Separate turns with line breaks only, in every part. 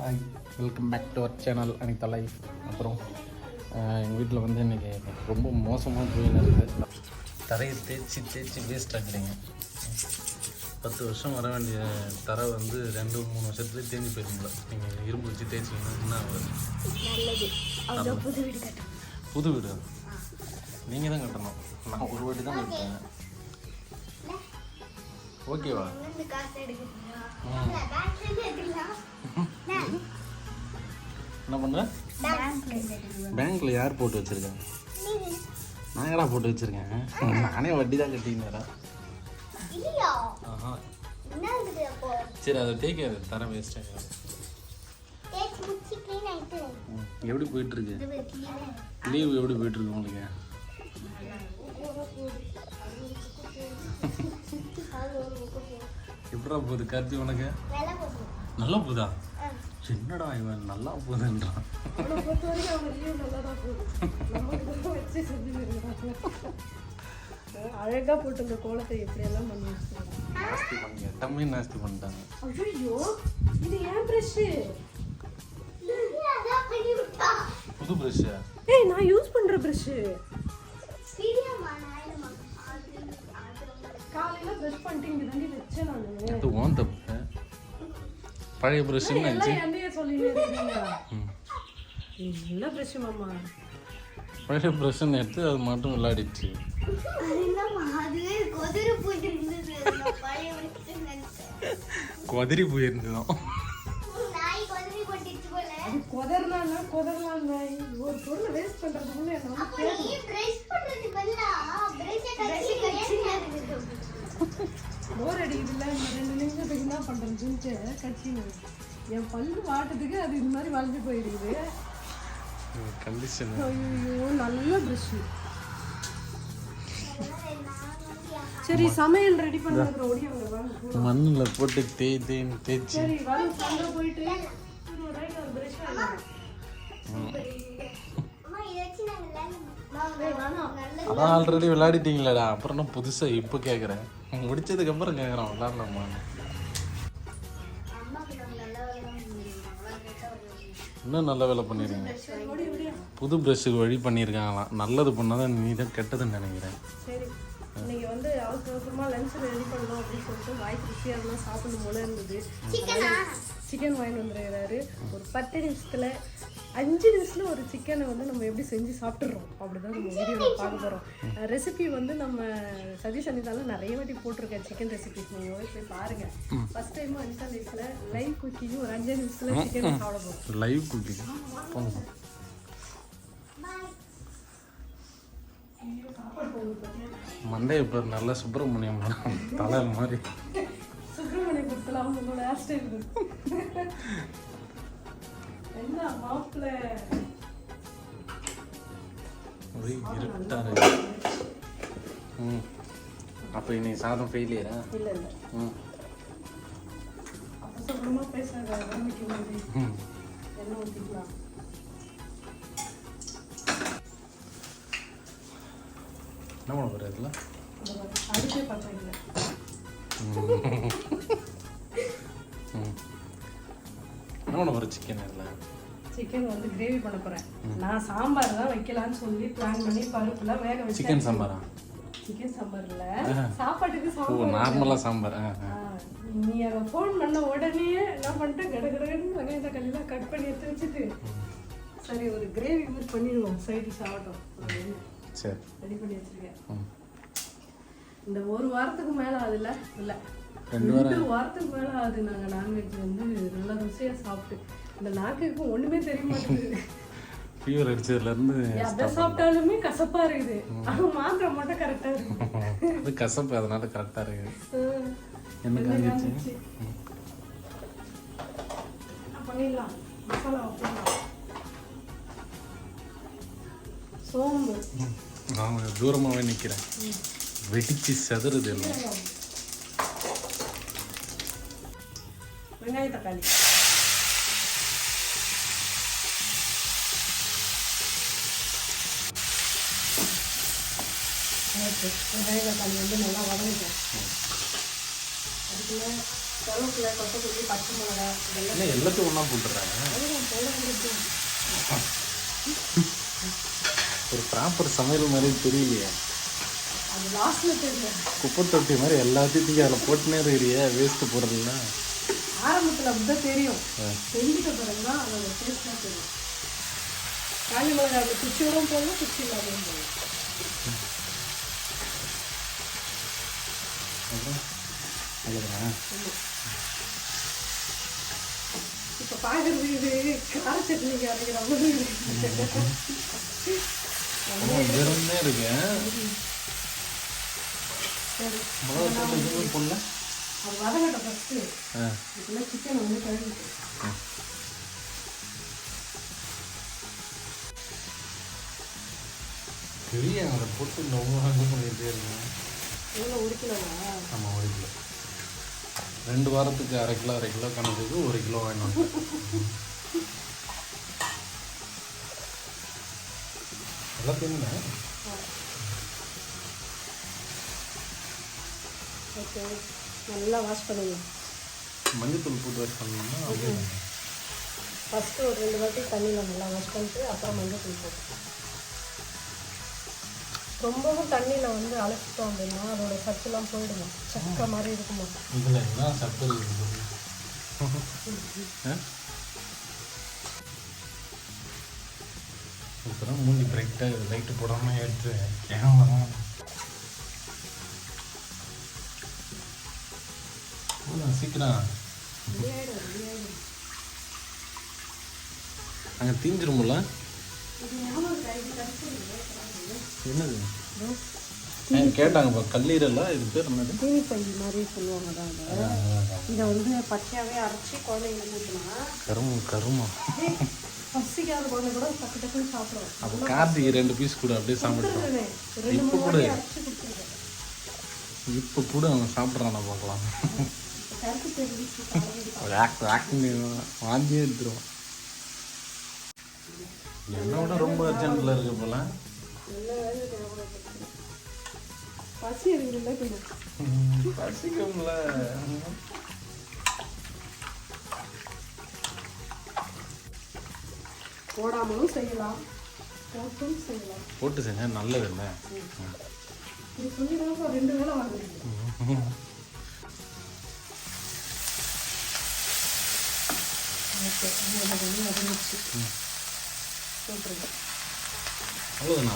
Hi welcome back to our channel Anitha life அப்புறம் எங்கள் வீட்டில் வந்து இன்றைக்கி ரொம்ப மோசமாக போயின்னு இருக்குது தரையை தேய்ச்சி தேய்ச்சி வேஸ்ட் ஆக்குறீங்க. பத்து வருஷம் வர வேண்டிய தரை வந்து ரெண்டு மூணு வருஷத்துலேயே தேஞ்சு போயிருங்களா நீங்கள் இரும்பு வச்சு தேய்ச்சிங்கன்னா என்ன ஆகுது
புது வீடு
புது வீடு? நீங்கள் தான் கட்டணும். நான் ஒரு வாட்டி தான் கட்டேன் ஓகேவா? என்ன பண்ணுற
பேங்க்ல
பேங்க்கில் யார் போட்டு வச்சுருக்காங்க? நாங்களா போட்டு வச்சுருக்கேன். நானே வட்டி தான் கட்டினேன் சரி அதை தேய்க்காது தர வேஸ்ட்டாக எப்படி போயிட்டுருக்கு?
இருக்கு
லீவ் எப்படி போயிட்டுருக்கு உங்களுக்கு? எப்படா போகுது கார்த்தி உனக்கு? நல்லா போகுதா. என்னடா இவன் நல்லா போகுதுன்றான்.
அழகா போட்டு இந்த கோலத்தை எப்படியெல்லாம் பண்ணி வச்சிருக்காங்க.
நாஸ்தி பண்ணி எல்லாமே நாஸ்தி பண்ணிட்டாங்க.
ஐயோ இது ஏன் பிரஷ்
பண்ணி
புது ப்ரெஷ்ஷா
ஏய் நான் யூஸ் பண்ற பிரஷ் பண்ணிட்டு இங்க தாண்டி வச்சேன் நானு.
அது ஓன் தப்பு. பழைய
என்னைய சொல்லிட்டு நல்ல பிரஷ் மாமா?
பழைய ப்ரெஷ்ஷுன்னு எடுத்து அது மட்டும் விளையாடிச்சு.
கொதறலாம்னா கொதறலாம் ஒரு பொருளை வேஸ்ட் பண்றதுக்குள்ள என்ன போர் அடிக்குதுல்ல இந்த ரெண்டு நிமிஷத்துக்கு என்ன பண்றதுன்ட்டு கட்சின்னு என் பல்லு வாட்டத்துக்கு அது இது மாதிரி வளைஞ்சு போயிருக்குது.
கண்டிஷன்.
ஐயோ நல்ல ப்ரஷ் சரி சமையல் ரெடி வாங்க
மண்ணில் போட்டு தேய் தேய்ன்னு தேய்ச்சி.
சரி வாங்க சாயந்தரம் போயிட்டு. ஒரு ரைட் ஒரு ப்ரஷ்
அதான் ஆல்ரெடி விளையாடிட்டீங்களேடா. அப்புறம் என்ன புதுசாக இப்போ கேட்குறேன் முடிச்சதுக்கு அப்புறம் கேட்குறோம் விளாட்லாமா இன்னும் நல்ல வேலை பண்ணிடுறீங்க புது ப்ரெஷ்ஷுக்கு வழி பண்ணியிருக்காங்களாம் நல்லது பண்ணாதான் நீ தான் கெட்டதுன்னு நினைக்கிறேன்.
சரி. இன்னைக்கு வந்து அவசர அவசரமா லஞ்ச் ரெடி பண்ணணும் அப்படின்னு சொல்லிட்டு வாய்க்கு ருசியாக இருந்தால் சாப்பிடணும் போல இருந்தது.
சிக்கனா
சிக்கன் வாங்கிட்டு வந்துருக்கிறாரு. ஒரு பத்து நிமிஷத்துல அஞ்சு நிமிஷத்துல ஒரு சிக்கனை வந்து நம்ம எப்படி செஞ்சு சாப்பிட்றோம் அப்படிதான் நம்ம வீடியோவில் பார்க்க போகிறோம் ரெசிபி வந்து நம்ம சதீஷ் அனிதால நிறைய வாட்டி போட்டிருக்கேன் சிக்கன் ரெசிபி நீங்கள் போய் போய் பாருங்க. ஃபர்ஸ்ட் டைம் அனிதா லைஃப்ல லைவ் குக்கிங் ஒரு அஞ்சு நிமிஷத்துல சிக்கன் சாப்பிட போகிறோம்
லைவ் குக்கிங் போங்க. மண்டே இப்போ நல்ல சுப்பிரமணியம் தலை மாதிரி.
சுப்பிரமணிய கொடுத்தலாம் உங்களோட ஹேர் ஸ்டைல்
ஒரே இருட்டா இருக்கு. ம். அப்போ இன்னைக்கு சாதம் ஃபெயிலியரா
இல்லை இல்லை.
ம்.
என்ன ஊற்றிக்கலாம்
என்ன பண்ண போகிற இதில்?
அதுக்கே
பண்ண போகிற சிக்கன் இதில்.
சிக்கன் வந்து கிரேவி பண்ண போறேன். நான் சாம்பார் தான் வைக்கலாம்னு சொல்லி பிளான் பண்ணி பருப்புலாம் வேக வச்சேன்.
சிக்கன் சாம்பாரா?
சிக்கன் சாம்பார்ல சாப்பாட்டுக்கு சாம்பார்
நார்மலாக சாம்பார்.
நீ அங்க ஃபோன் பண்ண உடனே என்ன பண்ணிட்டேன் கட கடன்னு வெங்காயம் தக்காளிலாம் கட் பண்ணி எடுத்து வச்சுட்டு சரி ஒரு கிரேவி மாதிரி பண்ணிடுவோம். சைடு சாப்பிட்டோம்
சரி.
ரெடி பண்ணி வச்சிருக்கேன். இந்த ஒரு வாரத்துக்கு மேல ஆகுதுல்ல? இல்ல.
ரெண்டு
வாரத்துக்கு மேல ஆகுது நாங்க நான்வெஜ் வந்து. நல்லா ருசியா சாப்பிட்டு. இந்த நாக்குக்கு ஒண்ணுமே தெரிய மாட்டேங்குது.
ஃபீவர் அடிச்சதுலேருந்து
எதை சாப்பிட்டாலுமே கசப்பா இருக்குது. ஆனா மாத்திரை மட்டும் கரெக்டா இருக்கு.
அது கசப்பு அதனால கரெக்டாக இருக்குது. என்ன காஞ்சிச்சு
பண்ணிடலாம். மசாலா போடலாம் சோம்பு.
நான் தூரமாகவே நிற்கிறேன் வெடிச்சு செதறுது எல்லாம்.
வெங்காய தக்காளி. வெங்காய தக்காளி வந்து நல்லா வதங்கிட்டேன். அதுக்குள்ள கருவேப்பிலை கொத்தமல்லி பச்சை மிளகா இதெல்லாம்
எல்லாத்தையும் ஒன்றா போட்டுறேன்
அதெல்லாம் போட வேண்டியது.
ஒரு ப்ராப்பர் சமையல் மாதிரி தெரியலையே.
அது லாஸ்ட்டில் தெரியும்
குப்பை தொட்டி மாதிரி எல்லாத்தையும் அதில் போட்டுனே இருக்கிறியே வேஸ்ட்டு போடுறதுலாம்
ஆரம்பத்தில் அப்படிதான் தெரியும்.
ஆ.
செஞ்சுட்ட பிறகு தான் அதோட டேஸ்ட்டாக தெரியும். காஞ்சி மிளகாய் குச்சியோடும் போடலாம் குச்சி
அப்புறம்? அவ்வளோதான்
இப்போ பார்க்குறது இது கார சட்னிக்கு அரைக்கிற மாதிரி இருக்கு. சரி.
மிளகா போடல.
அது வதங்கட்டும் ஃபஸ்ட்டு
ஆ.
இதுக்குள்ள சிக்கன் வந்து கழுவிட்டு
பெரிய அதை போட்டு இது பண்ணிகிட்டே இருக்கேன்
எவ்வளோ ஒரு கிலோவா
ஆமாம் ஒரு கிலோ ரெண்டு வாரத்துக்கு அரை கிலோ அரை கிலோ கணக்குக்கு ஒரு கிலோ வேணும். எல்லாத்தையுமே
ஓகே. நல்லா வாஷ் பண்ணுங்க.
மஞ்சத்தூள் போட்டு வாஷ் அப்படியே
ஃபஸ்ட்டு ஒரு ரெண்டு வாட்டி தண்ணியில் நல்லா வாஷ் பண்ணிட்டு அப்புறம் மஞ்சள் தூள் போட்டு ரொம்பவும் தண்ணியில் வந்து அழைச்சிட்டோம் அப்படின்னா அதோட சத்துலாம் போயிடுமா சக்கை மாதிரி இருக்குமா?
இதில் என்ன சத்து ஆ? இப்போதான் மூஞ்சி பிரைட்டாக லைட்டு போடாமல் எடுத்து கேமரா. சீக்கிரம் அங்கே
கிடச்சிருக்கு
என்னது? கேட்டாங்கப்பா கல்லீரலா? இது பேர் என்னது?
தீனி பை மாதிரி சொல்லுவாங்க தான். இதை வந்து பச்சையாகவே அரைச்சி குழந்தைங்களுக்கு ஊற்றினா
கருமம் கருமம்.
பசிக்காத குழந்தை கூட டக்கு டக்குன்னு சாப்பிடுவோம்
அப்போ கார்த்திகை ரெண்டு பீஸ் கூட அப்படியே.
ரெண்டு
இப்போ கூட. இப்போ கூட அவன் சாப்பிட்றானா பார்க்கலாம். வாந்தியே எடுத்துருவான் என்னோட ரொம்ப அர்ஜென்ட்டில் இருக்கு போல.
பசி இருக்குல்ல கொஞ்சம்.
பசிக்கும்ல.
போடாமலும் செய்யலாம். போட்டும் செய்யலாம்.
போட்டு செஞ்சா நல்லது இல்லை?
ரெண்டு வேலை வாங்குறீங்க ஓகே அதை வந்து வதங்கிச்சு போட்டுருங்க.
அவ்வளோதானா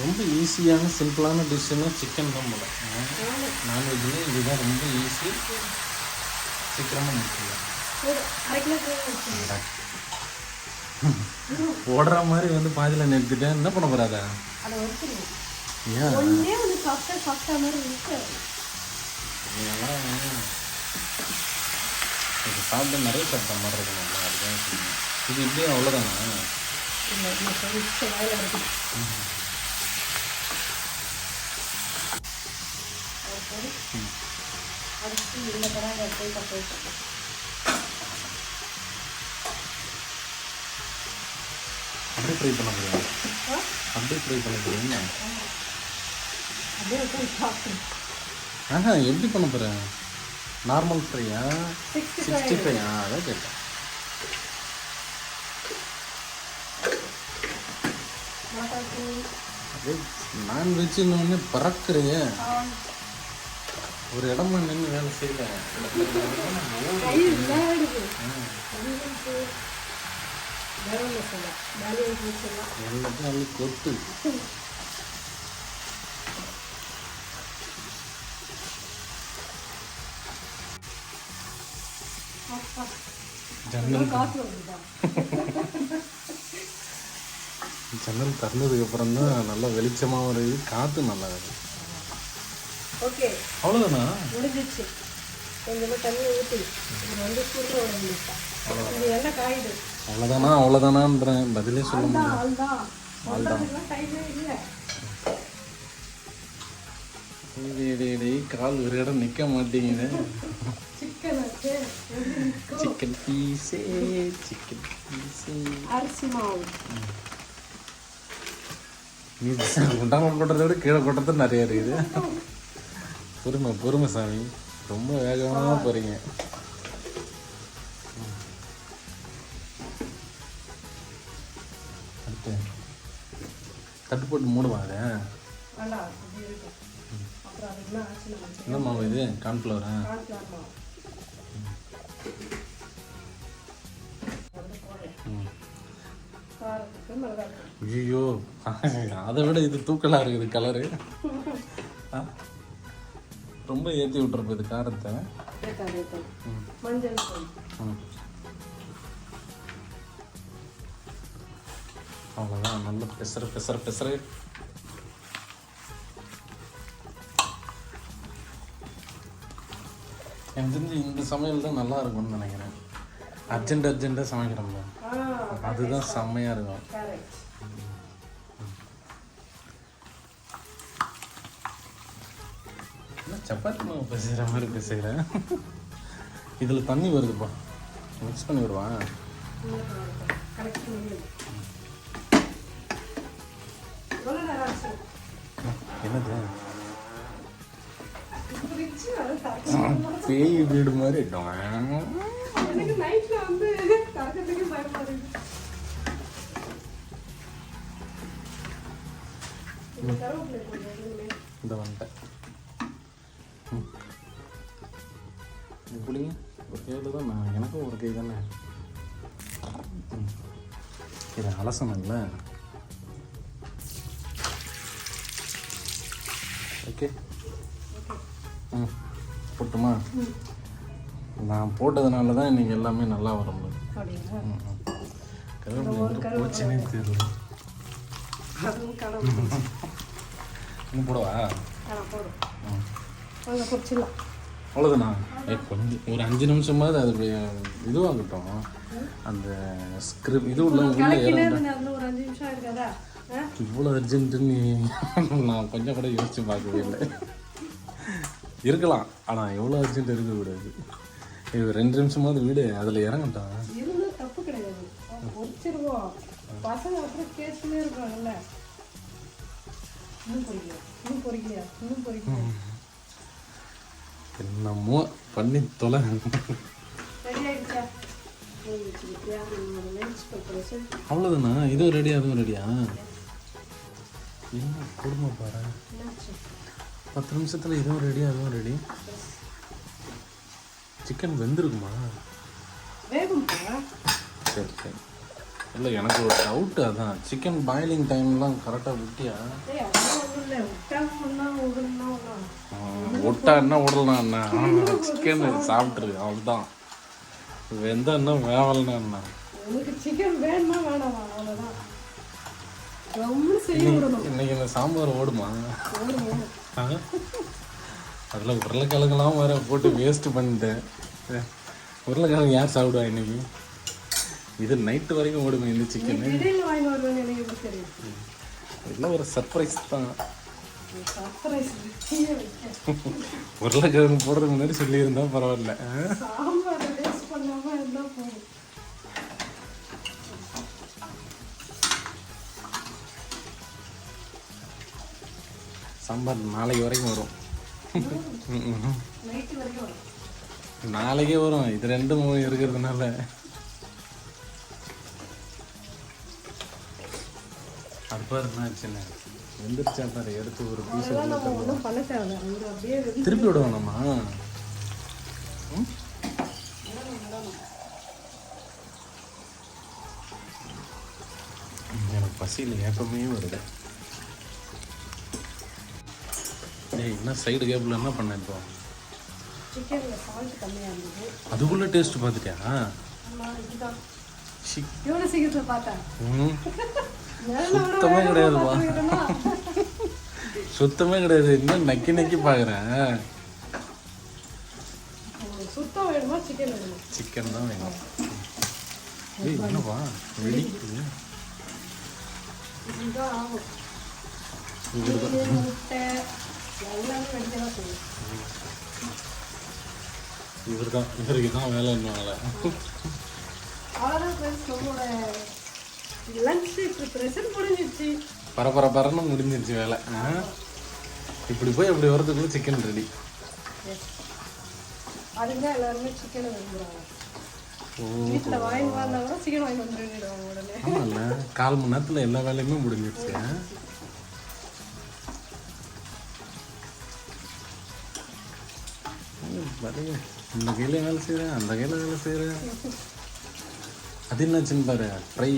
ரொம்ப ஈஸியான சிம்பிளான டிஷ்ஷுன்னா சிக்கன் தான் போல. நான்வெஜ்லேயே இதுதான் ரொம்ப ஈஸி சீக்கிரமாக முடிச்சிடலாம். ஓடுற மாதிரி வந்து பாதியில் நிறுத்திட்டேன் என்ன பண்ண போறாத? ஏன்?
சாப்பிட்டா
நிறைய சாப்பிட்ட மாதிரி இருக்கணும்ல அதுதான். இது இப்படியே அவ்வளோதானா
இல்லை இல்லை மிச்ச வேலை இருக்குது அடுத்து இந்த கடாயை போய் தப்பு வச்சுருக்கேன்
அப்படியே ஃப்ரை பண்ண முடியும்? அப்படியே ஃப்ரை பண்ண
சாப்பிடுங்க
ஆஹா எப்படி பண்ண போகிறேன் நார்மல் ஃப்ரையா
சிக்ஸ்டி
ஃபைவ் ஆ அதான் கேட்டேன். நான்வெஜ்ஜுன்னு பறக்குறைய ஒரு இடமா நின்று வேலை செய்யல. எல்லாத்தையும் கொத்து. ஜன்னல் திறந்ததுக்கு அப்புறம் தான் நல்லா வெளிச்சமாக வருது காற்று நல்லா வருது
ஓகே.
அவ்வளோதானா
முடிஞ்சிச்சு. கொஞ்சமாக தண்ணி ஊற்றி வந்து சுருள என்ன காயுது?
அவ்வளோதானா அவ்வளோதானான்றேன் பதிலே சொல்ல முடியல.
ஆள் தான்
கால் ஒரு இடம் நிற்க மாட்டேங்குது.
சிக்கன்?
சிக்கன் பீஸே சிக்கன் பீஸே
அரிசி மாவு
நீ குண்டாமல் கொட்டுறதை விட கீழே கொட்டுறது நிறைய இருக்குது. பொறுமை பொறுமை சாமி. ரொம்ப வேகமாக போகிறீங்க அடுத்து தட்டு போட்டு மூடுவா அதை.
வேண்டாம் இப்படி இருக்கும். அப்புறம் அதுக்கு என்ன ஆச்சு நம்ம
என்ன மாவு இது? கார்ன்ஃப்ளவரா
கான்ஃபிளார் மாவு வந்து போடுறேன்
ம்
காரத்துக்கு மிளகாத்தூள்
ஐயோ அதை விட இது தூக்கலாக இருக்குது கலரு ரொம்ப ஏற்றி விட்டுருப்போம் இது காரத்தை. அவ்வளோதான் நல்ல பெசர பெசர பெசர எனக்கு தெரிஞ்சு இந்த சமையல் தான் நல்லா இருக்கும்னு நினைக்கிறேன். அர்ஜென்ட் அர்ஜென்ட்டாக சமைக்கிறோம்ல அதுதான் செம்மையாக இருக்கும். சப்பாத்தி மாவு பேசுகிற மாதிரி பேசுகிறேன் இதில் தண்ணி வருதுப்பா. மிக்ஸ் பண்ணி
ஆச்சு?
என்னது? பேய் வீடு மாதிரி டொங்.
நைட்ல வந்து இந்த
வந்துட்டேன் இப்படி ஒரு கையில் தான் நான் எனக்கும் ஒரு கை தானே ம். அலசணும்ல ஓகே ம் போட்டுமா? நான் போட்டதுனால தான் இன்னைக்கு எல்லாமே நல்லா வர முடியும் போச்சுன்னே தெரியல. இன்னும் போடவா? அவ்வளோதானா கொஞ்சம் ஒரு அஞ்சு நிமிஷமாவது அது இதுவாகட்டும். அந்த ஸ்கிரிப்ட் இது உள்ள இவ்வளோ அர்ஜென்ட்டுன்னு நான் கொஞ்சம் கூட யோசிச்சு பார்க்கவே இல்லை. இருக்கலாம். ஆனால் எவ்வளோ அர்ஜென்ட் இருக்கக்கூடாது இது ரெண்டு நிமிஷமாவது வீடு அதில் இறங்கட்டான்
தப்பு கிடையாது. பசங்க அப்புறம் இருக்காங்கல்ல. இன்னும் இன்னும்
என்னமோ பண்ணி தொலை. அவ்வளோதானா இதுவும் ரெடி அதுவும் ரெடியா என்ன குடும்பம் பாரு? பத்து நிமிஷத்தில் இதுவும் ரெடி அதுவும் ரெடி சிக்கன் வெந்திருக்குமா? சரி சரி. இல்லை எனக்கு ஒரு டவுட்டு அதான். சிக்கன் பாயிலிங் டைம்லாம் கரெக்டாக விட்டியா
விட்டா
என்ன விடலாம் என்ன? சிக்கன் சாப்பிட்ரு அவ்வளோதான் வெந்தா என்ன வேவலன்னா என்ன?
சிக்கன் வேணுமா வேணாமா அவ்வளோதான்
இன்னைக்கு இந்த சாம்பார் ஓடுமா? அதில் உருளைக்கிழங்குலாம் வேற போட்டு வேஸ்ட் பண்ணிட்டேன். உருளைக்கிழங்கு யார் சாப்பிடுவா இன்னைக்கு? இது நைட்டு வரைக்கும் ஓடுமே இந்த சிக்கன் இதெல்லாம் ஒரு சர்ப்ரைஸ் தான். உருளைக்கிழங்கு போடுறதுக்கு முன்னாடி சொல்லியிருந்தா பரவாயில்ல.
சாம்பார்
நாளைக்கு வரைக்கும் வரும். நாளைக்கே வரும். இது ரெண்டு மூணு இருக்கிறதுனால. அது பாரு என்ன சின்ன வெந்துருச்சா பாரு எடுத்து ஒரு பீஸ் திருப்பி விட வேணாமா ம்? எனக்கு பசியில் ஏப்பமே வருது. ஏய் என்ன சைடு கேபிள் என்ன பண்ண இப்போ?
சிக்கனில் சால்ட் கம்மியாக இருந்தது.
அதுக்குள்ள டேஸ்ட் பார்த்துட்டியா?
எவ்வளோ சீக்கிரத்தில் பார்த்தேன்.
சுத்தமே கிடையாதுப்பா. சுத்தமே கிடையாது. இன்னும் நக்கி நக்கி பார்க்குறேன்?
உங்களுக்கு சுத்தம் வேணுமா சிக்கன் வேணுமா?
சிக்கன் தான் வேணும். ஏய் என்னப்பா? வெடிக்குது.
இதுதான். முட்டை.
இவர் தான் இவருக்கு தான் வேலை வேலை
அவ்வளோதான் ஃப்ரெண்ட்ஸ் நம்மளோட லஞ்ச்
பரபர பரன்னு முடிஞ்சிருச்சு வேலை. ஆ? இப்படி போய் அப்படி வரதுக்குள்ள சிக்கன் ரெடி
எல்லாருமே சிக்கனை விரும்புகிறாங்க
ஓ.
வீட்டில் வாங்கி வந்தால் சிக்கன் வாங்கி வந்துடுவாங்க உடனே
ஆமாம்ல கால் மணி நேரத்தில் எல்லா வேலையுமே முடிஞ்சிருச்சு பாருங்க. இந்த கையில் வேலை செய்கிறேன் அந்த கையில் வேலை செய்கிறேன் அது என்னாச்சுன்னு பாரு? ஃப்ரை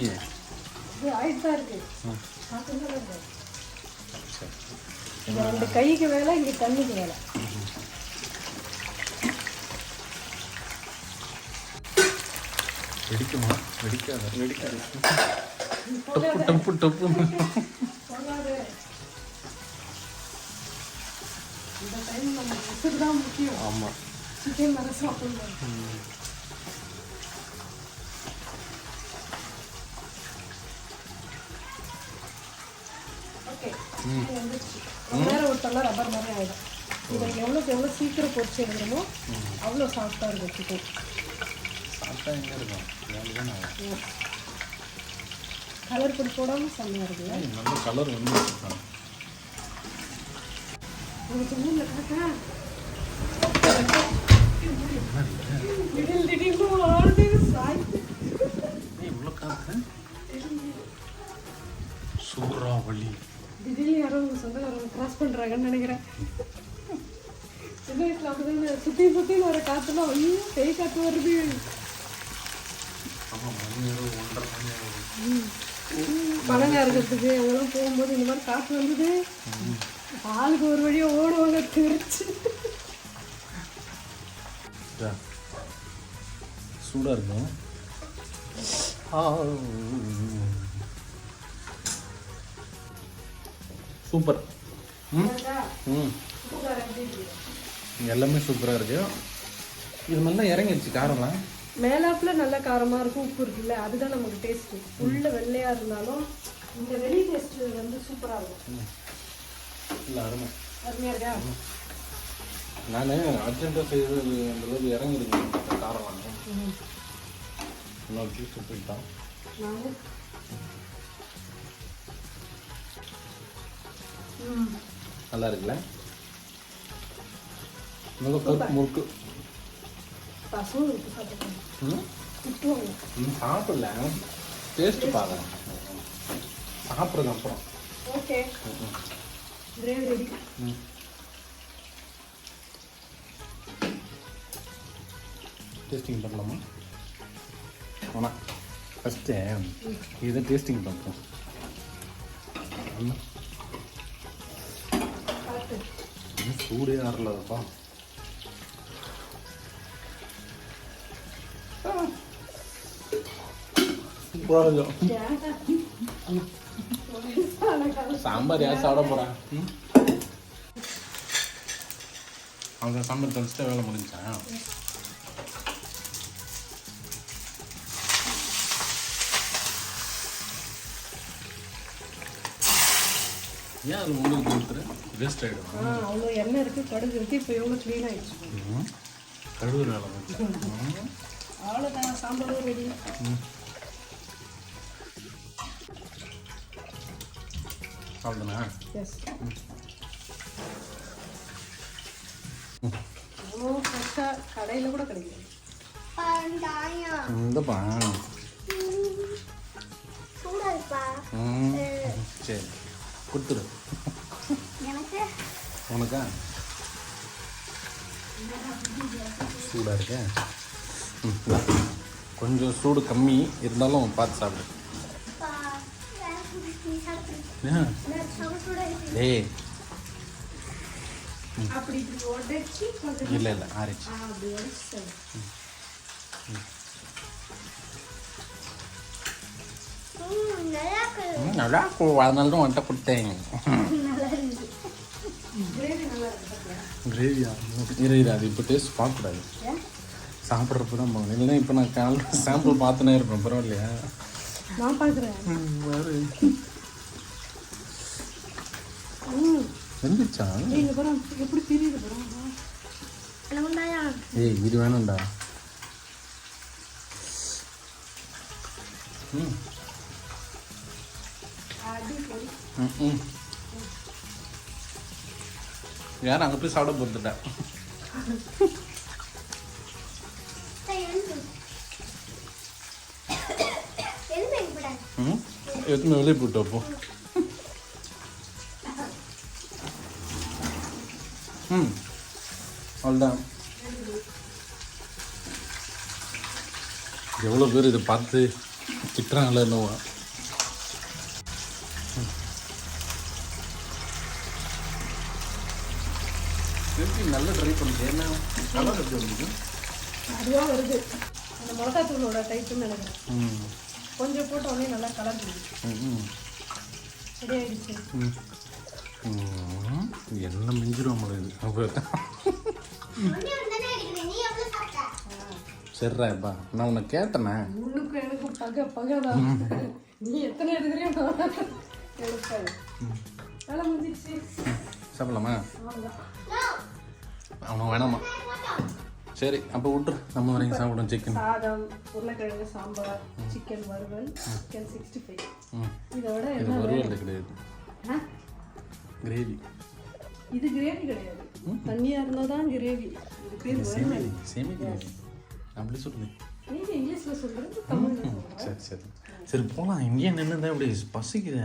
ரெண்டு கைக்கு வேலை இங்கே கண்ணுக்கு வேலை
வெடிக்குமா? வெடிக்காத? வெடிக்காது. டப்பு டப்பு டப்பு. ஆமாம்
சிக்கன் வர சாப்பிடணும் ஓகே ரொம்ப நேரம் விட்டோம்னா ரப்பர் மாதிரி ஆகிடும் இதை எவ்வளோக்கு எவ்வளோ சீக்கிரம் பொரிச்சு எடுக்கணுமோ அவ்வளோ சாஃப்டாக இருக்கும் சிக்கன்
எங்கே இருக்கும்
கலர் பொடி போடாமல் செம்மையாக இருக்குல்ல
நல்ல கலர் வந்து
உங்களுக்கு ஊரில் காக்கா
சூறாவளி.
திடீர்னு யாரோ சொந்தக்காரங்க கிராஸ் பண்றாங்கன்னு நினைக்கிறேன். சின்ன வயசுல அப்படிதான்? சுத்தி சுத்தி வர காத்துலாம் ஐயோ பேய் காத்து வருது. பணங்க இருக்கிறதுக்கு அதெல்லாம் போகும்போது இந்த மாதிரி காத்து வந்தது. ஆளுக்கு ஒரு வழியா ஓடுவாங்க தெரிச்சு
இதா. சூடா இருக்கும் சூப்பர். ம். ம். எல்லாமே சூப்பராக இருக்கு. இது மாதிரிலாம் இறங்கிடுச்சு காரம்லாம்.
மேலாப்புல நல்ல காரமா இருக்கும் உப்பு இருக்குல்ல அதுதான் நமக்கு டேஸ்ட் உள்ள வெள்ளையா இருந்தாலும் இந்த வெளி டேஸ்ட் வந்து சூப்பரா இருக்கும்.
இல்லை அருமை.
அருமையா இருக்கா?
நான் அர்ஜென்ட்டாக செய்வது அந்த அளவுக்கு இறங்கிருக்கு இந்த காரம்லாம் இன்னொரு
நானு? ம்.
நல்லா இருக்குல்ல? நல்ல கருப்பு முறுக்கு. சாப்பிடல. டேஸ்ட் பார்க்கலாம் சாப்பிட்றது அப்புறம்.
ஓகே. கிரேவி ரெடி
ம். டேஸ்டிங் பண்ணலாமா? ஆனால் ஃபஸ்ட்டு இதை டேஸ்டிங் பண்ணுறோம் சூடே ஆறலப்பா சாம்பார் யார் சாப்பிட போகிறேன் அவங்க சாம்பார் தெளிச்சுட்டா வேலை முடிஞ்சா? ஏன் அது உங்களுக்கு கொடுத்துரு வேஸ்ட் ஆகிடும்
ஆ அவ்வளோ எண்ணெய் இருக்கு கடுகு இருக்கு இப்போ எவ்வளோ க்ளீன் ஆயிடுச்சு.
கழுவுற வேலை
அவ்வளோதான் ரெடி
அவ்வளோதானே
எஸ் ஃப்ரெஷ்ஷாக கடையில் கூட கிடைக்கும்
இந்தப்பா. சரி. கொடுத்துரு உனக்கா சூடாக இருக்க. கொஞ்சம் சூடு கம்மி. இருந்தாலும் பார்த்து சாப்பிடு.
இருக்கு
கொஞ்சம்
இல்லை இல்லை ஆறிச்சு
ஆ, அப்படி உடச்சி
ம். நல்லா இருக்கு.
அதனால தான் உன்கிட்ட கொடுத்தேன். கிரேவியா இரு இரு அது இப்போ டேஸ்ட் பார்க்கக்கூடாது. சாப்பிட்றப்ப தான் போகணும் இல்லைன்னா இப்போ நான் காலையில் சாம்பிள் பார்த்துனே இருப்பேன். பரவாயில்லையா?
நான் பார்க்குறேன்.
வேறு
ம்.
வெந்துச்சா?
எப்படி தெரியுது
ஏய் இது வேணும்டா. ம், ம். யாரும் அங்கே போய் சாப்பிட போகிறதுட்டா
சரி,
ம் எத்தனை வெளியே போட்டு அப்போ ம் அவ்வளோதான் எவ்வளோ பேர் இதை பார்த்து திட்டுறாங்களே என்னவோ திருப்பி நல்லா ட்ரை பண்ணுது என்ன எப்படி வந்துருக்கு
அதுவாக வருது. அந்த மிளகாத்தூளோட டைப்புன்னு நினைக்கிறேன்.
ம்.
கொஞ்சம் போட்ட உடனே நல்லா
ம்
ரெடி.
ம். என்ன மிஞ்சிரும் இது.
சாப்பிட்ட?
சரிடாப்பா நான் உன்னை கேட்டேனே.
எனக்கு பகை பகைதான் நீ எத்தனை எடுக்கிறியோ.
சாப்பிடலாமா. அவனும் வேணாமா? சரி அப்போ விட்ரு நம்ம வரைக்கும் சாப்பிடும் சிக்கன்
சாதம் உருளைக்கிழங்கு சாம்பார் சிக்கன் வறுவல் சிக்கன் சிக்ஸ்டி ஃபைவ் இதோட
இது
என்ன
வறுவல் கிடையாது? கிரேவி.
இது கிரேவி கிடையாது. தண்ணியா இருந்தா தான் கிரேவி. இது பேர் வறுவல்.
சேமி கிரேவி அப்படி சொல்லு.
நீங்க இங்கிலீஷ்ல சொல்றது தமிழ்ல
சரி சரி. சரி போகலாம் இங்கேயே நின்று இப்படி பசிக்குது.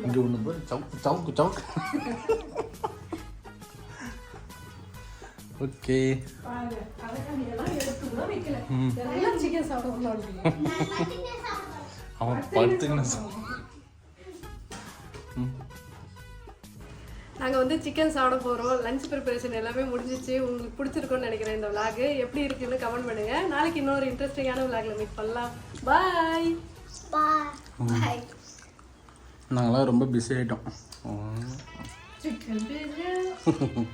இங்கே ஒன்று போய் சவுக்கு சவுக்கு சவுக்கு.
சாப்பிடுவேன்.
அவன் படுத்துக்கின்னு ம்.
நாங்கள் வந்து சிக்கன் சாப்பிட போகிறோம் லஞ்ச் ப்ரிப்பரேஷன் எல்லாமே முடிஞ்சிச்சு. உங்களுக்கு பிடிச்சிருக்கும்னு நினைக்கிறேன் இந்த vlog. எப்படி இருக்குன்னு கமெண்ட் பண்ணுங்க. நாளைக்கு இன்னொரு இன்ட்ரெஸ்டிங்கான vlogல மீட் பண்ணலாம். பாய்.
Bye.
நாங்களாம் ரொம்ப பிஸி ஆகிட்டோம்
சிக்கன்